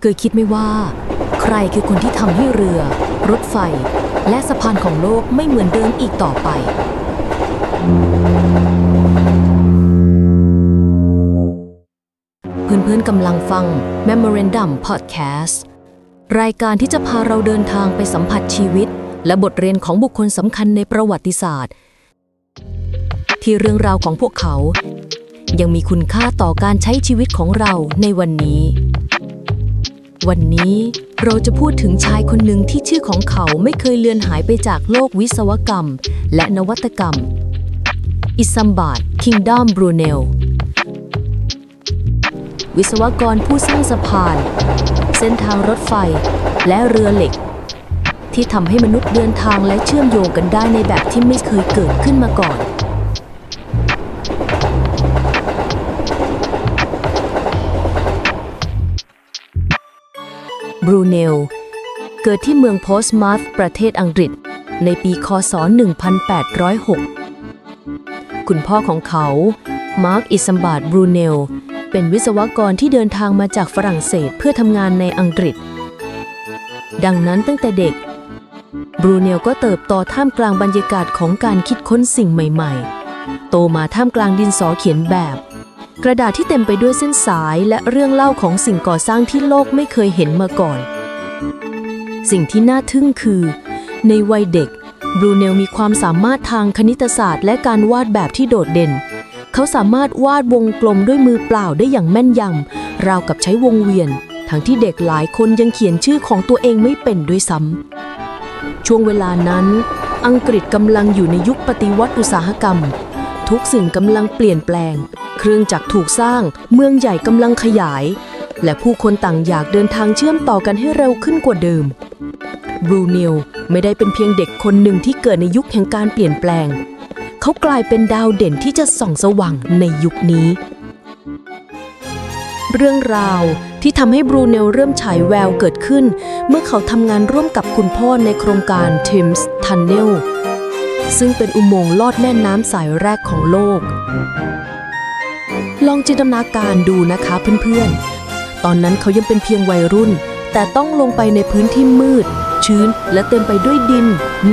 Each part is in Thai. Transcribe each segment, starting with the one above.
เคยคิดไหมว่า ใครคือคนที่ทำให้เรือ รถไฟ และสะพานของโลกไม่เหมือนเดิมอีกต่อไป เพื่อนๆกำลังฟัง Memorandum Podcast รายการที่จะพาเราเดินทางไปสัมผัสชีวิต และบทเรียนของบุคคลสำคัญในประวัติศาสตร์ ที่เรื่องราวของพวกเขา ยังมีคุณค่าต่อการใช้ชีวิตของเราในวันนี้ วันนี้เราจะพูดถึงชายคนหนึ่งที่ชื่อของเขาไม่เคยเลือนหายไปจากโลกวิศวกรรม และนวัตกรรม อิซัมบาดคิงดอมบรูเนล วิศวกรผู้สร้างสะพาน เส้นทางรถไฟ และเรือเหล็ก ที่ทำให้มนุษย์เดินทางและเชื่อมโยงกันได้ในแบบที่ไม่เคยเกิดขึ้นมาก่อน รูเนล เกิดที่เมืองโพสมาร์ธประเทศอังกฤษ ในปีคศ 1806 คุณพ่อของเขา มาร์กอิสมบาดบรูเนล เป็นวิศวกรที่เดินทางมาจากฝรั่งเศสเพื่อทำงานในอังกฤษ ดังนั้นตั้งแต่เด็ก บรูเนลก็เติบโตท่ามกลางบรรยากาศของการคิดค้นสิ่งใหม่ ๆ โตมาท่ามกลางดินสอเขียนแบบ กระดาษที่เต็มไปด้วยเส้นสายและเรื่องเล่าของสิ่งก่อสร้างที่โลกไม่เคยเห็นมาก่อน สิ่งที่น่าทึ่งคือ ในวัยเด็กบรูเนลมีความสามารถทางคณิตศาสตร์ และการวาดแบบที่โดดเด่น เขาสามารถวาดวงกลมด้วยมือเปล่าได้อย่างแม่นยำราวกับใช้วงเวียน ทั้งที่เด็กหลายคนยังเขียนชื่อของตัวเองไม่เป็นด้วยซ้ำช่วงเวลานั้น อังกฤษกำลังอยู่ในยุคปฏิวัติอุตสาหกรรม ทุกสิ่งกำลังเปลี่ยนแปลง เครื่องจักรถูกสร้าง เมืองใหญ่กำลังขยาย และผู้คนต่างอยากเดินทางเชื่อมต่อกันให้เร็วขึ้นกว่าเดิม บรูเนลไม่ได้เป็นเพียงเด็กคนหนึ่งที่เกิดในยุคแห่งการเปลี่ยนแปลง เขากลายเป็นดาวเด่นที่จะส่องสว่างในยุคนี้ เรื่องราวที่ทำให้บรูเนลเริ่มฉายแววเกิดขึ้น เมื่อเขาทำงานร่วมกับคุณพ่อในโครงการ Thames Tunnel ซึ่งเป็นอุโมงค์ลอดแม่น้ำสายแรกของโลก ลองจินตนาการดูนะคะเพื่อนๆ ตอนนั้นเขายังเป็นเพียงวัยรุ่น แต่ต้องลงไปในพื้นที่มืด ชื้นและเต็มไปด้วยดิน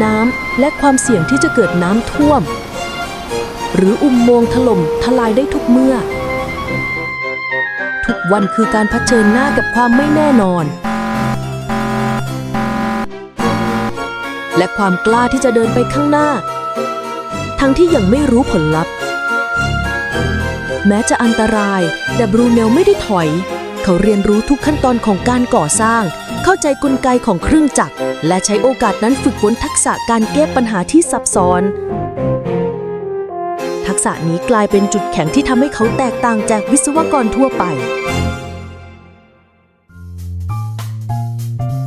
น้ำและความเสี่ยงที่จะเกิดน้ำท่วม หรืออุโมงค์ถล่มทลายได้ทุกเมื่อ ทุกวันคือการเผชิญหน้ากับความไม่แน่นอน และความกล้าที่จะเดินไปข้างหน้า ทั้งที่ยังไม่รู้ผลลัพธ์ แม้จะอันตราย แต่บรูเนลไม่ได้ถอย เขาเรียนรู้ทุกขั้นตอนของการก่อสร้าง เข้าใจกลไกของเครื่องจักร และใช้โอกาสนั้นฝึกฝนทักษะการแก้ปัญหาที่ซับซ้อน ทักษะนี้กลายเป็นจุดแข็งที่ทำให้เขาแตกต่างจากวิศวกรทั่วไป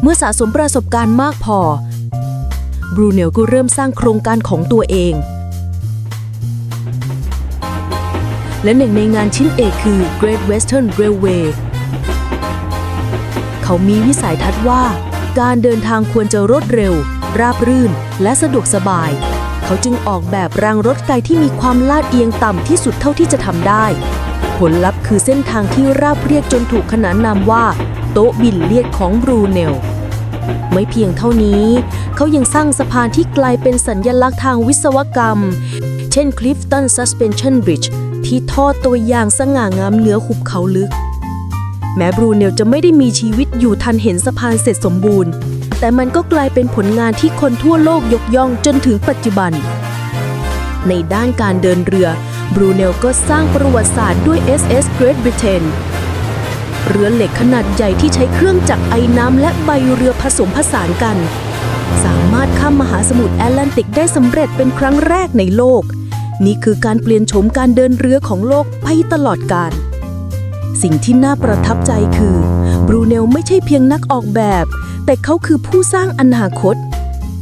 เมื่อสะสมประสบการณ์มากพอ บรูเนลก็เริ่มสร้างโครงการของตัวเอง และหนึ่งในงานชิ้นเอกคือ Great Western Railway เขามีวิสัยทัศน์ว่า การเดินทางควรจะรวดเร็ว ราบรื่น และสะดวกสบาย เขาจึงออกแบบรางรถไฟที่มีความลาดเอียงต่ำที่สุดเท่าที่จะทำได้ ผลลัพธ์คือเส้นทางที่ราบเรียบจนถูกขนานนามว่า โต๊ะบินเลียดของบรูเนลไม่เพียงเท่านี้ เขายังสร้างสะพานที่กลายเป็นสัญญลักษณ์ทางวิศวกรรม เช่น Clifton Suspension Bridge ที่ทอดตัวอย่างสง่างามเหนือหุบเขาลึก แม้บรูเนลจะไม่ได้มีชีวิตอยู่ทันเห็นสะพานเสร็จสมบูรณ์ แต่มันก็กลายเป็นผลงานที่คนทั่วโลกยกย่องจนถึงปัจจุบัน ในด้านการเดินเรือบรูเนลก็สร้างประวัติศาสตร์ด้วย SS Great Britain เรือเหล็กขนาดใหญ่ที่ใช้เครื่องจักรไอน้ำและใบเรือผสมผสานกัน สามารถข้ามมหาสมุทรแอตแลนติกได้สำเร็จเป็นครั้งแรกในโลก นี่คือการเปลี่ยนโฉมการเดินเรือของโลกไปตลอดกาลสิ่งที่น่าประทับใจคือบรูเนลไม่ใช่เพียงนักออกแบบ แต่เขาคือผู้สร้างอนาคต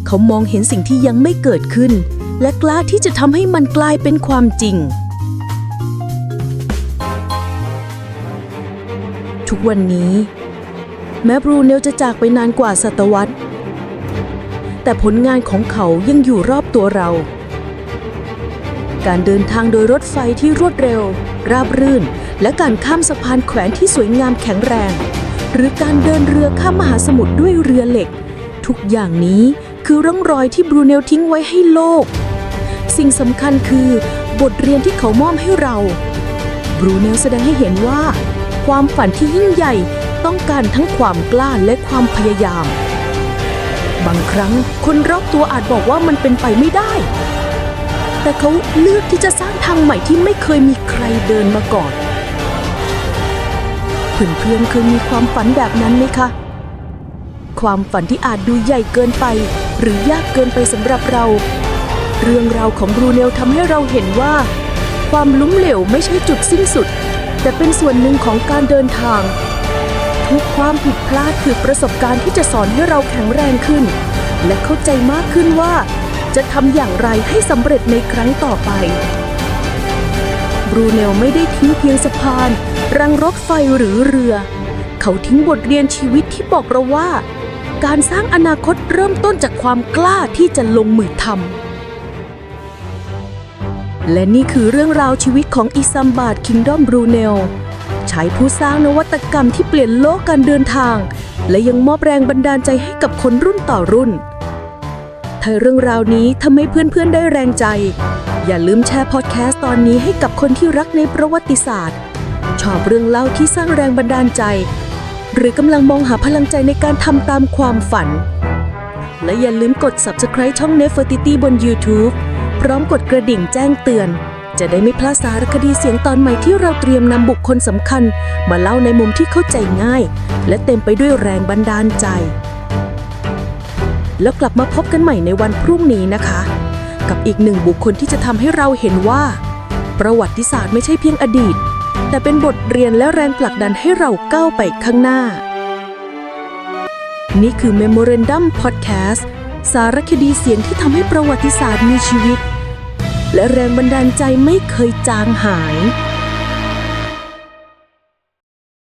เขามองเห็นสิ่งที่ยังไม่เกิดขึ้น และกล้าที่จะทำให้มันกลายเป็นความจริง ทุกวันนี้ แม้บรูเนลจะจากไปนานกว่าศตวรรษ แต่ผลงานของเขายังอยู่รอบตัวเรา การเดินทางโดยรถไฟที่รวดเร็ว ราบรื่น และการข้ามสะพานแขวนที่สวยงามแข็งแรง หรือการเดินเรือข้ามมหาสมุทรด้วยเรือเหล็ก ทุกอย่างนี้คือร่องรอยที่บรูเนลทิ้งไว้ให้โลก สิ่งสำคัญคือบทเรียนที่เขามอบให้เรา บรูเนลแสดงให้เห็นว่า ความฝันที่ยิ่งใหญ่ต้องการทั้งความกล้าและความพยายาม บางครั้งคนรอบตัวอาจบอกว่ามันเป็นไปไม่ได้ แต่เขาเลือกที่จะสร้างทางใหม่ที่ไม่เคยมีใครเดินมาก่อน เพื่อนๆเคยมีความฝันแบบนั้นไหมคะ ความฝันที่อาจดูใหญ่เกินไป หรือยากเกินไปสำหรับเรา เรื่องราวของบรูเนลทำให้เราเห็นว่า ความล้มเหลวไม่ใช่จุดสิ้นสุด แต่เป็นส่วนหนึ่งของการเดินทาง ทุกความผิดพลาดคือประสบการณ์ที่จะสอนให้เราแข็งแรงขึ้น และเข้าใจมากขึ้นว่า จะทำอย่างไรให้สำเร็จในครั้งต่อไป บรูเนลไม่ได้ทิ้งเพียงสะพาน รังรถไฟหรือเรือ เขาทิ้งบทเรียนชีวิตที่บอกเราว่า การสร้างอนาคตเริ่มต้นจากความกล้าที่จะลงมือทำและนี่คือเรื่องราวชีวิตของอิซัมบาดคิงดอมบรูเนลชายผู้สร้างนวัตกรรมที่เปลี่ยนโลกการเดินทาง และยังมอบแรงบันดาลใจให้กับคนรุ่นต่อรุ่น ถ้เรื่องราวนี้ทำให้เพื่อนๆได้แรงใจ อย่าลืมแชร์พอดแคสต์ตอนนี้ให้กับคนที่รักในประวัติศาสตร์ ชอบเรื่องเล่าที่สร้างแรงบันดาลใจ หรือกำลังมองหาพลังใจในการทำตามความฝัน และอย่าลืมกด subscribe ช่อง Nefertiti บน YouTube พร้อมกดกระดิ่งแจ้งเตือน จะได้ไม่พลาดสารคดีเสียงตอนใหม่ที่เราเตรียมนำบุคคลสำคัญ มาเล่าในมุมที่เข้าใจง่าย และเต็มไปด้วยแรงบันดาลใจ แล้วกลับมาพบกันใหม่ในวันพรุ่งนี้นะคะ กับอีกหนึ่งบุคคลที่จะทำให้เราเห็นว่า ประวัติศาสตร์ไม่ใช่เพียงอดีต แต่เป็นบทเรียนและแรงผลักดันให้เราก้าวไปข้างหน้า นี่คือ Memorandum Podcast สารคดีเสียงที่ทำให้ประวัติศาสตร์มีชีวิต และแรงบันดาลใจไม่เคยจางหาย